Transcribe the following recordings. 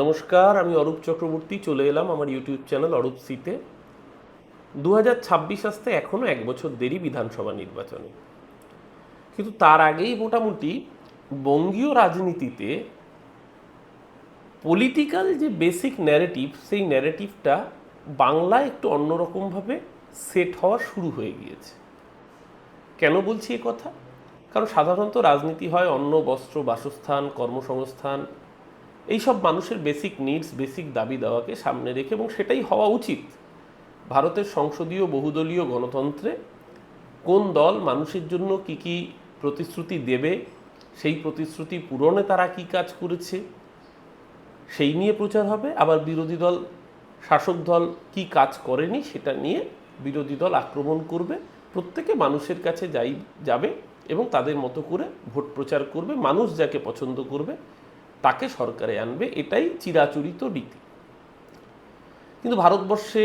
নমস্কার, আমি অরূপ চক্রবর্তী, চলে এলাম আমার ইউটিউব চ্যানেল অরূপ সিতে দু হাজার ছাব্বিশ আসতে এখনও এক বছর দেরি বিধানসভা নির্বাচনে। কিন্তু তার আগেই মোটামুটি বঙ্গীয় রাজনীতিতে পলিটিক্যাল যে বেসিক ন্যারেটিভ সেই ন্যারেটিভটা বাংলায় একটু অন্যরকমভাবে সেট হওয়া শুরু হয়ে গিয়েছে। কেন বলছি এ কথা? কারণ সাধারণত রাজনীতি হয় অন্ন, বস্ত্র, বাসস্থান, কর্মসংস্থান এইসব মানুষের বেসিক নিডস বেসিক দাবি দেওয়াকে সামনে রেখে এবং সেটাই হওয়া উচিত। ভারতের সংসদীয় বহুদলীয় গণতন্ত্রে কোন দল মানুষের জন্য কি কি প্রতিশ্রুতি দেবে, সেই প্রতিশ্রুতি পূরণে তারা কি কাজ করেছে, সেই নিয়ে প্রচার হবে। আবার বিরোধী দল, শাসক দল কি কাজ করেনি সেটা নিয়ে বিরোধী দল আক্রমণ করবে। প্রত্যেকে মানুষের কাছে যাই, যাবে এবং তাদের মতো করে ভোট প্রচার করবে। মানুষ যাকে পছন্দ করবে তাকে সরকারে আনবে, এটাই চিরাচরিত রীতি কিন্তু ভারতবর্ষে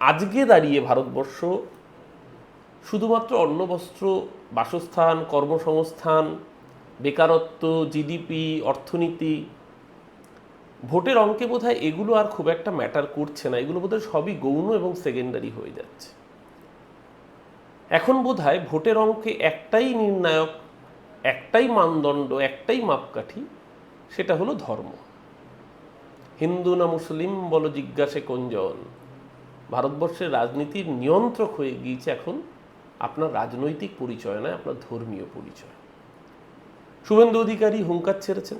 আজকে দাঁড়িয়ে ভারতবর্ষ শুধুমাত্র অন্নবস্ত্র বাসস্থান, কর্মসংস্থান, বেকারত্ব জিডিপি অর্থনীতি, ভোটের অঙ্কে বোধহয় এগুলো আর খুব একটা ম্যাটার করছে না। এগুলো বোধহয় সবই গৌণ এবং সেকেন্ডারি হয়ে যাচ্ছে। এখন বোধহয় ভোটের অঙ্কে একটাই নির্ণায়ক, একটাই মানদণ্ড, একটাই মাপকাঠি সেটা হলো ধর্ম। হিন্দু না মুসলিম বলো জিজ্ঞাসে কোনজন ভারতবর্ষের রাজনীতির নিয়ন্ত্রক হয়ে গিয়েছে এখন আপনার রাজনৈতিক পরিচয় নয়, আপনার ধর্মীয় পরিচয়। শুভেন্দু অধিকারী হুঙ্কার ছেড়েছেন।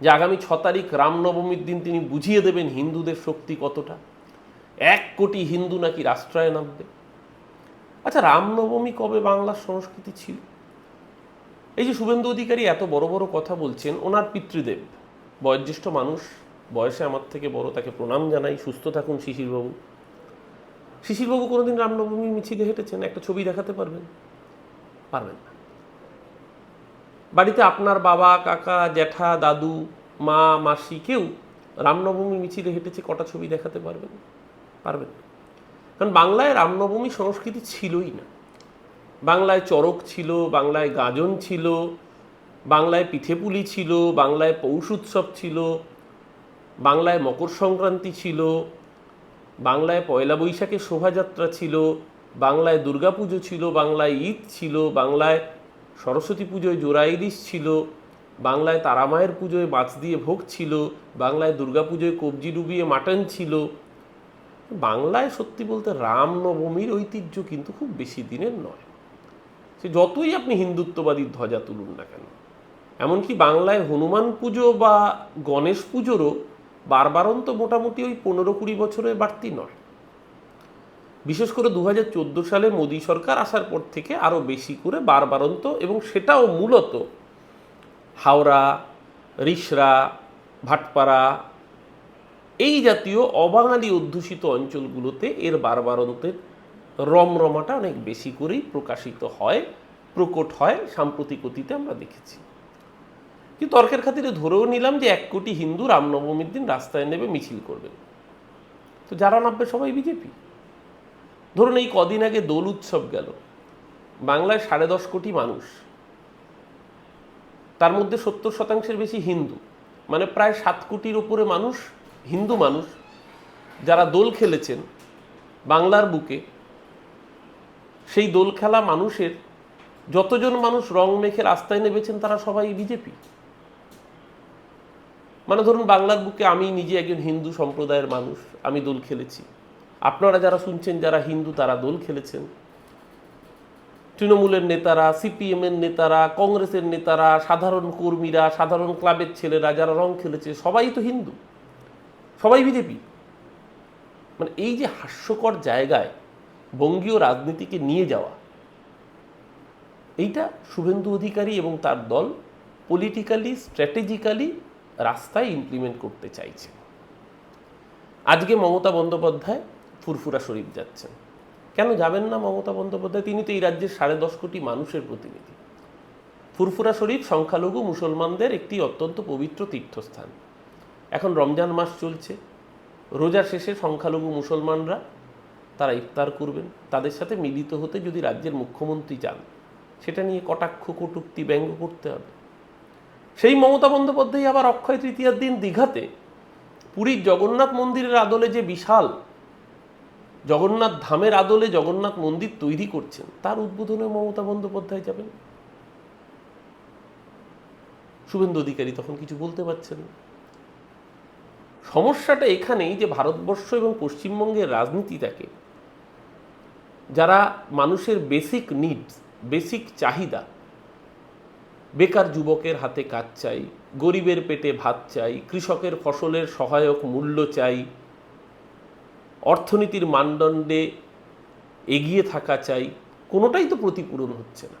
যে আগামী ছ তারিখ রামনবমীর দিন তিনি বুঝিয়ে দেবেন হিন্দুদের শক্তি কতটা। এক কোটি হিন্দু নাকি রাষ্ট্রায় নামবে আচ্ছা রামনবমী কবে বাংলার সংস্কৃতি ছিল? এই যে শুভেন্দু অধিকারী এত বড় বড় কথা বলছেন, ওনার পিতৃদেব, বয়োজ্যেষ্ঠ মানুষ, বয়সে আমার থেকে বড়, তাকে প্রণাম জানাই, সুস্থ থাকুন শিশিরবাবু। শিশিরবাবু কোনোদিন রামনবমী মিছিলে হেঁটেছেন, একটা ছবি দেখাতে পারবেন? পারবেন বাড়িতে আপনার বাবা, কাকা, জ্যাঠা, দাদু, মা, মাসি কেউ রামনবমী মিছিলে হেঁটেছে, কটা ছবি দেখাতে পারবেন? পারবেন কারণ বাংলায় রামনবমী সংস্কৃতি ছিলই না। বাংলায় চড়ক ছিল বাংলায় গাজন ছিল বাংলায় পিঠেপুলি ছিল বাংলায় পৌষ উৎসব ছিল বাংলায় মকর সংক্রান্তি ছিল বাংলায় পয়লা বৈশাখের শোভাযাত্রা ছিল বাংলায় দুর্গাপুজো ছিল বাংলায় ঈদ ছিল বাংলায় সরস্বতী পুজোয় জোড়া ইলিশ ছিল বাংলায় তারামায়ের পুজোয় মাছ দিয়ে ভোগ ছিল বাংলায় দুর্গাপুজোয় কবজি ডুবিয়ে মাটন ছিল বাংলায় সত্যি বলতে রামনবমীর ঐতিহ্য কিন্তু খুব বেশি দিনের নয় সে যতই আপনি হিন্দুত্ববাদী ধ্বজা তুলুন না কেন, এমনকি বাংলায় হনুমান পুজো বা গণেশ পুজোরও বারবারন্ত মোটামুটি ওই পনেরো কুড়ি বছরের বাড়তি নয়। বিশেষ করে দু হাজার চোদ্দ সালে মোদী সরকার আসার পর থেকে আরও বেশি করে বারবারন্ত এবং সেটাও মূলত হাওড়া, রিসরা, ভাটপাড়া এই জাতীয় অবাঙালি অধ্যুষিত অঞ্চলগুলোতে এর বারবারন্তের রমরমাটা অনেক বেশি করেই প্রকাশিত হয়, প্রকট হয়, সাম্প্রতিক অতীতে আমরা দেখেছি। কিন্তু তর্কের খাতিরে ধরেও নিলাম যে এক কোটি হিন্দু রামনবমীর দিন রাস্তায় নেবে মিছিল করবেন। তো যারা নামবে সবাই বিজেপি। ধরুন এই কদিন আগে দোল উৎসব গেল। বাংলায় সাড়ে দশ কোটি মানুষ। তার মধ্যে সত্তর শতাংশের বেশি হিন্দু। মানে প্রায় সাত কোটির উপরে মানুষ, হিন্দু মানুষ, যারা দোল খেলেছেন বাংলার বুকে সেই দোল খেলা মানুষের, যতজন মানুষ রং মেখে রাস্তায় নেমেছেন তারা সবাই বিজেপি। মানে ধরুন বাংলার বুকে আমি নিজে একজন হিন্দু সম্প্রদায়ের মানুষ, আমি দোল খেলেছি। আপনারা যারা শুনছেন, যারা হিন্দু, তারা দোল খেলেছেন। তৃণমূলের নেতারা, সিপিএমের নেতারা, কংগ্রেসের নেতারা, সাধারণ কর্মীরা, সাধারণ ক্লাবের ছেলেরা যারা রং খেলেছে, সবাই তো হিন্দু। সবাই বিজেপি। মানে এই যে হাস্যকর জায়গায় বঙ্গীয় রাজনীতিকে নিয়ে যাওয়া। এইটা শুভেন্দু অধিকারী এবং তার দল পলিটিক্যালি স্ট্র্যাটেজিক্যালি রাস্তায় ইমপ্লিমেন্ট করতে চাইছে। আজকে মমতা বন্দ্যোপাধ্যায় ফুরফুরা শরীফ যাচ্ছেন। কেন যাবেন না মমতা বন্দ্যোপাধ্যায়? তিনি তো এই রাজ্যের সাড়ে দশ কোটি মানুষের প্রতিনিধি। ফুরফুরা শরীফ সংখ্যালঘু মুসলমানদের একটি অত্যন্ত পবিত্র তীর্থস্থান। এখন রমজান মাস চলছে। রোজা শেষে সংখ্যালঘু মুসলমানরা তারা ইফতার করবেন। তাদের সাথে মিলিত হতে যদি রাজ্যের মুখ্যমন্ত্রী চান, সেটা নিয়ে কটাক্ষ, কটুক্তি, ব্যঙ্গ করতে হবে। সেই মমতা বন্দ্যোপাধ্যায় আবার অক্ষয় তৃতীয়ার দিন দীঘাতে পুরীর জগন্নাথ মন্দিরের আদলে যে বিশাল জগন্নাথ ধামের আদলে জগন্নাথ মন্দির তৈরি করছেন, তার উদ্বোধনে মমতা বন্দ্যোপাধ্যায় যাবেন। শুভেন্দু অধিকারী তখন কিছু বলতে পারছেন না। সমস্যাটা এখানেই যে ভারতবর্ষ এবং পশ্চিমবঙ্গের রাজনীতিটাকে যারা মানুষের বেসিক নিডস বেসিক চাহিদা, বেকার যুবকের হাতে কাজ চাই, গরিবের পেটে ভাত চাই, কৃষকের ফসলের সহায়ক মূল্য চাই, অর্থনীতির মানদণ্ডে এগিয়ে থাকা চাই, কোনোটাই তো প্রতিপূরণ হচ্ছে না।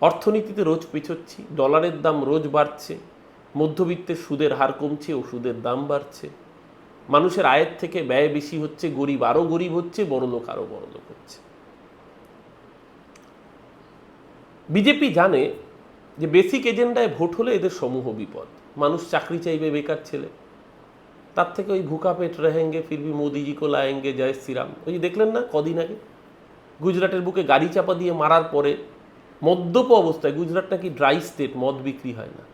অর্থনীতিতে রোজ পেছোচ্ছি ডলারের দাম রোজ বাড়ছে, মধ্যবিত্তের সুদের হার কমছে, ওষুধের দাম বাড়ছে। মানুষের আয়ের থেকে ব্যয় বেশি হচ্ছে, গরিব আরও গরিব হচ্ছে বড়লোক আরও বড়লোক হচ্ছে। বিজেপি জানে যে বেসিক এজেন্ডায় ভোট হলে এদের সমূহ বিপদ। মানুষ চাকরি চাইবে, বেকার ছেলে। তার থেকে ওই ভুকা পেট রেহেঙ্গে ফিরবি মোদিজি কো লায়েঙ্গে, জয় শ্রীরাম। ওই যে দেখলেন না কদিন আগে? গুজরাটের বুকে গাড়ি চাপা দিয়ে মারার পরে মদ্যপ অবস্থায় গুজরাটটা কি ড্রাই স্টেট মদ বিক্রি হয় না।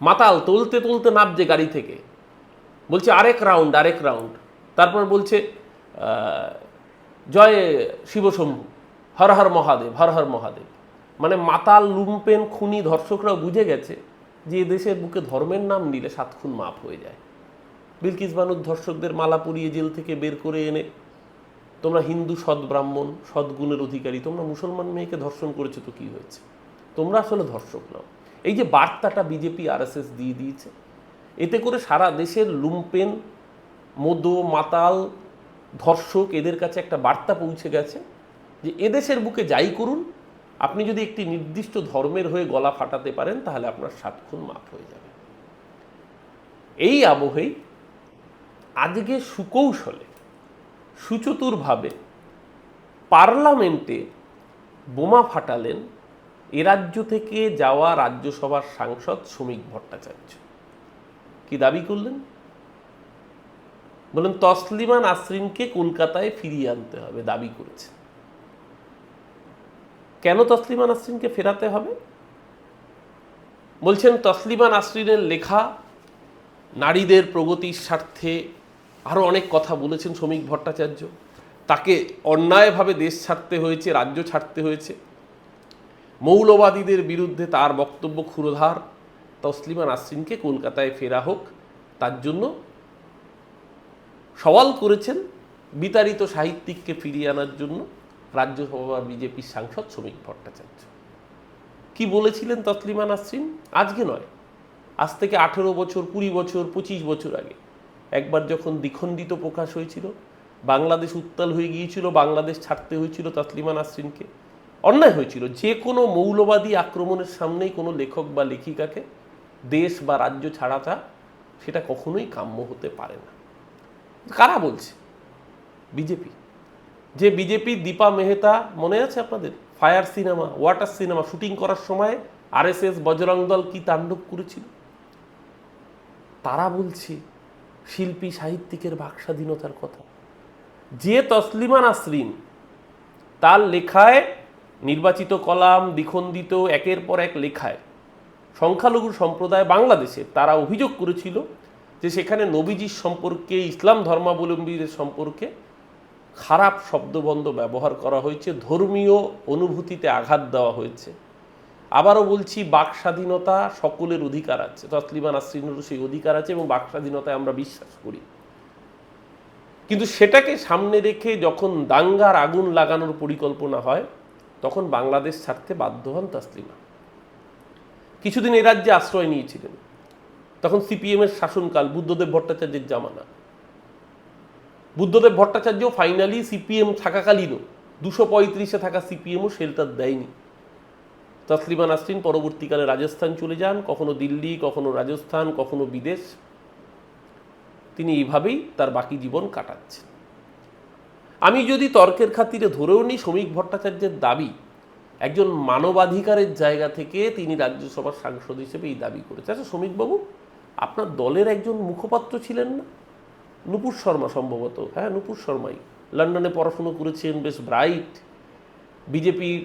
মাতাল, তলতে তলতে নাবছে গাড়ি থেকে। বলছে, আরেক রাউন্ড আরেক রাউন্ড। তারপর বলছে জয় শিবশম্ভু, হর হর মহাদেব, হর হর মহাদেব। মানে মাতাল লুম্পেন খুনি ধর্ষকরাও বুঝে গেছে যে দেশের বুকে ধর্মের নাম নিলে সাত খুন মাপ হয়ে যায়। বিলকিস বানুর ধর্ষকদের মালা পরিয়ে জেল থেকে বের করে এনে, তোমরা হিন্দু, সৎ ব্রাহ্মণ সদ্গুণের অধিকারী, তোমরা মুসলমান মেয়েকে ধর্ষণ করেছ তো কি হয়েছে? তোমরা আসলে ধর্ষক নাও। এই যে বার্তাটা বিজেপি, আরএসএস দিয়ে দিয়েছে এতে করে সারা দেশের লুম্পেন, মদো, মাতাল, ধর্ষক এদের কাছে একটা বার্তা পৌঁছে গেছে যে এদেশের বুকে যাই করুন, আপনি যদি একটি নির্দিষ্ট ধর্মের হয়ে গলা ফাটাতে পারেন, তাহলে আপনার সাতক্ষণ মাফ হয়ে যাবে। এই আবহেই আজকে সুকৌশলে, সুচতুরভাবে পার্লামেন্টে বোমা ফাটালেন এ রাজ্য থেকে যাওয়া রাজ্যসভার সাংসদ শ্রমিক ভট্টাচার্য। কি দাবি করলেন? বলেন তসলিমা নাসরিনকে কলকাতায় ফিরিয়ে আনতে হবে, দাবি করেছে। কেন তসলিমা নাসরিনকে ফেরাতে হবে? বলছেন, তসলিমা নাসরিনের লেখা নারীদের প্রগতির স্বার্থে আরও অনেক কথা বলেছেন শ্রমিক ভট্টাচার্য। তাকে অন্যায়ভাবে দেশ ছাড়তে হয়েছে, রাজ্য ছাড়তে হয়েছে। মৌলবাদীদের বিরুদ্ধে তার বক্তব্য ক্ষুরধার। তসলিমা নাসরিনকে কলকাতায় ফেরা হোক, তার জন্য সওয়াল করেছেন বিতাড়িত সাহিত্যিককে ফিরিয়ে আনার জন্য রাজ্যসভার বিজেপির সাংসদ শ্রমিক ভট্টাচার্য। কি বলেছিলেন তসলিমা নাসরিন? আজকে নয়, আজ থেকে আঠেরো বছর, কুড়ি বছর, পঁচিশ বছর আগে। একবার যখন দ্বিখণ্ডিত প্রকাশ হয়েছিল, বাংলাদেশ উত্তাল হয়ে গিয়েছিল, বাংলাদেশ ছাড়তে হয়েছিল তসলিমা নাসরিনকে। অন্যায় হয়েছিল, যে কোনো মৌলবাদী আক্রমণের সামনেই কোনো লেখক বা লেখিকাকে দেশ বা রাজ্য ছাড়াটা সেটা কখনোই কাম্য হতে পারে না। কারা বলছে? বিজেপি। যে বিজেপি দীপা মেহতা, মনে আছে আপনাদের? Fire cinema, water cinema shooting করার সময় আরএসএস, বজরং দল কি তাণ্ডব করেছিল? তারা বলছে শিল্পী সাহিত্যিকের বাক স্বাধীনতার কথা। যে তসলিমা নাসরিন, তার লেখায় নির্বাচিত কলাম, দ্বিখণ্ডিত, একের পর এক লেখায় সংখ্যালঘু সম্প্রদায় বাংলাদেশে তারা অভিযোগ করেছিল যে সেখানে নবীজির সম্পর্কে, ইসলাম ধর্মাবলম্বীদের সম্পর্কে খারাপ শব্দবন্ধ ব্যবহার করা হয়েছে, ধর্মীয় অনুভূতিতে আঘাত দেওয়া হয়েছে। আবারও বলছি, বাক স্বাধীনতা সকলের অধিকার আছে, তসলিমা নাসরিনেরও সেই অধিকার আছে এবং বাক স্বাধীনতায় আমরা বিশ্বাস করি। কিন্তু সেটাকে সামনে রেখে যখন দাঙ্গার আগুন লাগানোর পরিকল্পনা হয়, তখন বাংলাদেশ ছাড়তে বাধ্য হন তাসলিমা। কিছুদিন এ রাজ্যে আশ্রয় নিয়েছিলেন। তখন সিপিএমের শাসনকাল, বুদ্ধদেব ভট্টাচার্যের জামানা। বুদ্ধদেব ভট্টাচার্য ফাইনালি সিপিএম থাকাকালীনও দুশো পঁয়ত্রিশে থাকা সিপিএমও শেল্টার দেয়নি। তসলিমা নাসরিন পরবর্তীকালে রাজস্থান চলে যান, কখনো দিল্লি, কখনো রাজস্থান, কখনো বিদেশ। তিনি এইভাবেই তার বাকি জীবন কাটাচ্ছেন। আমি যদি তর্কের খাতিরে ধরেও নিই, শ্রমিক ভট্টাচার্যের দাবি একজন মানবাধিকারের জায়গা থেকে তিনি রাজ্যসভার সাংসদ হিসেবে এই দাবি করেছে আচ্ছা শ্রমিকবাবু, আপনার দলের একজন মুখপাত্র ছিলেন না? নুপুর শর্মা সম্ভবত। হ্যাঁ নুপুর শর্মাই। লন্ডনে পড়াশুনো করেছেন, বেশ ব্রাইট বিজেপির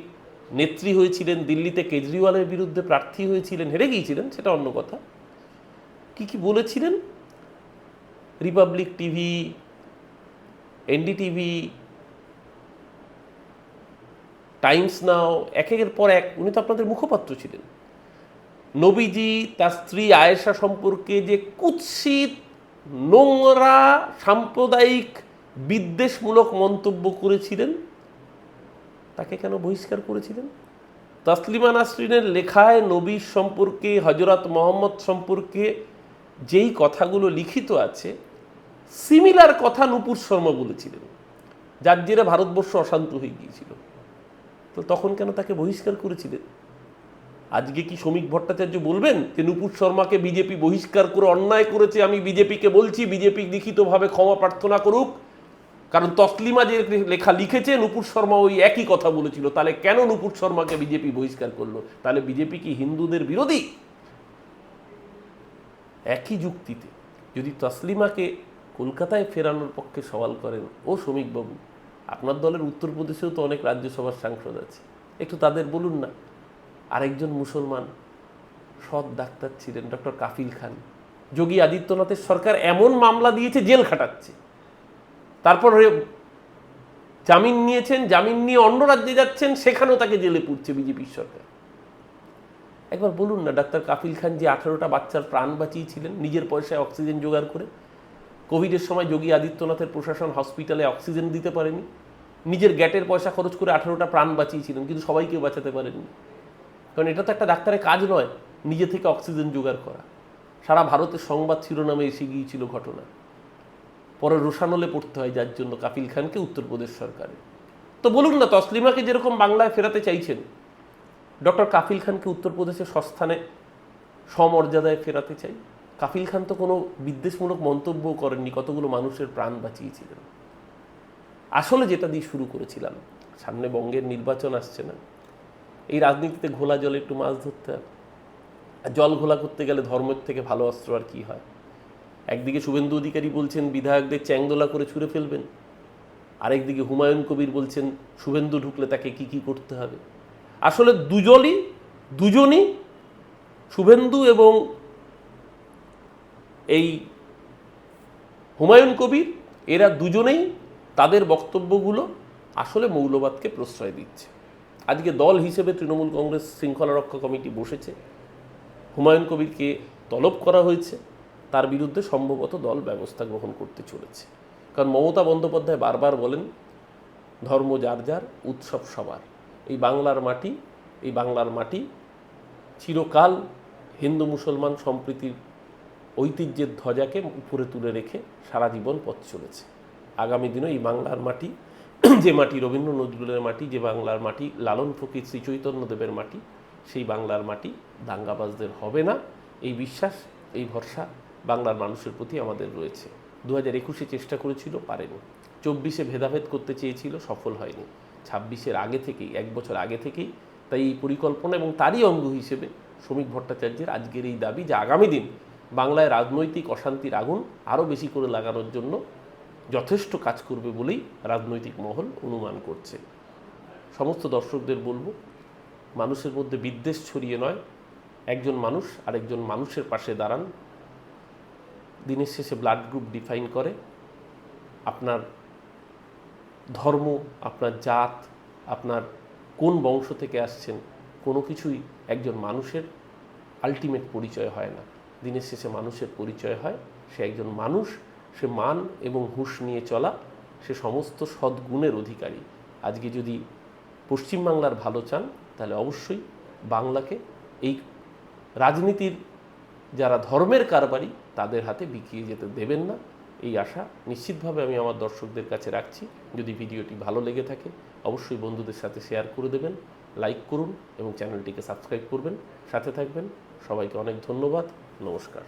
নেত্রী হয়েছিলেন, দিল্লিতে কেজরিওয়ালের বিরুদ্ধে প্রার্থী হয়েছিলেন, হেরে গিয়েছিলেন, সেটা অন্য কথা। কি কি বলেছিলেন? Republic TV, NDTV times now এক একের পর এক, উনি তো আপনাদের মুখপাত্র ছিলেন। নবীজি তার স্ত্রী আয়েশা সম্পর্কে যে কুৎসিত, নোংরা, সাম্প্রদায়িক, বিদ্বেষমূলক মন্তব্য করেছিলেন, তাকে কেন বহিষ্কার করেছিলেন? তসলিমা নাসরিনের লেখায় নবী সম্পর্কে হজরত মোহাম্মদ সম্পর্কে যেই কথাগুলো লিখিত আছে, সিমিলার কথা নুপুর শর্মা বলেছিলেন, যার জেরে ভারতবর্ষ অশান্ত হয়ে গিয়েছিল। তো তখন কেন তাকে বহিষ্কার করেছিলেন? আজকে কি শ্রমিক ভট্টাচার্য বলবেন যে নুপুর শর্মাকে বিজেপি বহিষ্কার করে অন্যায় করেছে? আমি বিজেপিকে বলছি, বিজেপি লিখিতভাবে ক্ষমা প্রার্থনা করুক। কারণ তসলিমা যে লেখা লিখেছে, নুপুর শর্মা ওই একই কথা বলেছিল। তাহলে কেন নুপুর শর্মাকে বিজেপি বহিষ্কার করল? তাহলে বিজেপি কি হিন্দুদের বিরোধী? একই যুক্তিতে যদি তসলিমাকে কলকাতায় ফেরানোর পক্ষে সওয়াল করেন ও শ্রমিকবাবু আপনার দলের উত্তরপ্রদেশেও তো অনেক রাজ্যসভার সাংসদ আছে। একটু তাদের বলুন না। আরেকজন মুসলমান সৎ ডাক্তার ছিলেন, ডক্টর কাফিল খান। যোগী আদিত্যনাথের সরকার এমন মামলা দিয়েছে, জেল খাটাচ্ছে। তারপর জামিন নিয়েছেন, জামিন নিয়ে অন্য রাজ্যে যাচ্ছেন, সেখানেও তাকে জেলে পুড়ছে বিজেপির সরকার। একবার বলুন না, ডাক্তার কাফিল খান যে আঠারোটা বাচ্চার প্রাণ বাঁচিয়েছিলেন, নিজের পয়সায় অক্সিজেন জোগাড় করে। কোভিডের সময় যোগী আদিত্যনাথের প্রশাসন হসপিটালে অক্সিজেন দিতে পারেনি। নিজের গ্যাটের পয়সা খরচ করে আঠারোটা প্রাণ বাঁচিয়েছিলেন কিন্তু সবাইকে বাঁচাতে পারেননি। কারণ এটা তো একটা ডাক্তারের কাজ নয়, নিজে থেকে অক্সিজেন জোগাড় করা। সারা ভারতের সংবাদ শিরোনামে এসে গিয়েছিল ঘটনা। পরে রোশানলে পড়তে হয়, যার জন্য কাফিল খানকে উত্তরপ্রদেশ সরকারে তো বলুন না, তসলিমাকে যেরকম বাংলায় ফেরাতে চাইছেন, ডক্টর কাফিল খানকে উত্তরপ্রদেশের সস্থানে সমর্যাদায় ফেরাতে চাই? কাফিল খান তো কোনো বিদ্বেষমূলক মন্তব্য করেননি, কতগুলো মানুষের প্রাণ বাঁচিয়েছিলেন। আসলে যেটা দিয়ে শুরু করেছিলাম, সামনে বঙ্গের নির্বাচন আসছে না। এই রাজনীতিতে ঘোলা জলে একটু মাছ ধরতে হবে। জল ঘোলা করতে গেলে ধর্মের থেকে ভালো অস্ত্র আর কি হয়? একদিকে শুভেন্দু অধিকারী বলছেন, বিধায়কদের চ্যাংদোলা করে ছুঁড়ে ফেলবেন। আরেকদিকে হুমায়ুন কবির বলছেন, শুভেন্দু ঢুকলে তাকে কি কি করতে হবে? আসলে দুজনই দুজনই শুভেন্দু এবং এই হুমায়ুন কবির, এরা দুজনেই তাদের বক্তব্যগুলো আসলে মৌলবাদকে প্রশ্রয় দিচ্ছে। আজকে দল হিসেবে তৃণমূল কংগ্রেস শৃঙ্খলা রক্ষা কমিটি বসেছে। হুমায়ুন কবিরকে তলব করা হয়েছে। তার বিরুদ্ধে সম্ভবত দল ব্যবস্থা গ্রহণ করতে চলেছে। কারণ মমতা বন্দ্যোপাধ্যায় বারবার বলেন, ধর্ম যার যার, উৎসব সবার। এই বাংলার মাটি, এই বাংলার মাটি চিরকাল হিন্দু মুসলমান সম্প্রীতির ঐতিহ্যের ধ্বজাকে উপরে তুলে রেখে সারা জীবন পথ চলেছে। আগামী দিনে এই বাংলার মাটি, যে মাটি রবীন্দ্র নজরুলের মাটি, যে বাংলার মাটি, লালন ফকির শ্রী চৈতন্যদেবের মাটি, সেই বাংলার মাটি দাঙ্গাবাজদের হবে না। এই বিশ্বাস, এই ভরসা বাংলার মানুষের প্রতি আমাদের রয়েছে। দু হাজার একুশে চেষ্টা করেছিল, পারেনি। চব্বিশে ভেদাভেদ করতে চেয়েছিল, সফল হয়নি। ছাব্বিশের আগে থেকেই, এক বছর আগে থেকেই তাই এই পরিকল্পনা এবং তারই অঙ্গ হিসেবে শ্রমিক ভট্টাচার্যের আজকের এই দাবি যে আগামী দিন বাংলায় রাজনৈতিক অশান্তির আগুন আরও বেশি করে লাগানোর জন্য যথেষ্ট কাজ করবে বলেই রাজনৈতিক মহল অনুমান করছে। সমস্ত দর্শকদের বলব, মানুষের মধ্যে বিদ্বেষ ছড়িয়ে নয়। একজন মানুষ আরেকজন মানুষের পাশে দাঁড়ান। দিনের শেষে ব্লাড গ্রুপ ডিফাইন করে। আপনার ধর্ম, আপনার জাত, আপনার কোন বংশ থেকে আসছেন, কোনো কিছুই একজন মানুষের আলটিমেট পরিচয় হয় না। দিনের শেষে মানুষের পরিচয় হয়, সে একজন মানুষ সে মান এবং হুঁশ নিয়ে চলা, সে সমস্ত সদ্গুণের অধিকারী। আজকে যদি পশ্চিমবাংলার ভালো চান, তাহলে অবশ্যই বাংলাকে এই রাজনীতির যারা ধর্মের কারবারি, তাদের হাতে বিকিয়ে যেতে দেবেন না। এই আশা নিশ্চিতভাবে আমি আমার দর্শকদের কাছে রাখছি। যদি ভিডিওটি ভালো লেগে থাকে, অবশ্যই বন্ধুদের সাথে শেয়ার করে দেবেন, লাইক করুন এবং চ্যানেলটিকে সাবস্ক্রাইব করবেন। সাথে থাকবেন। সবাইকে অনেক ধন্যবাদ। নমস্কার।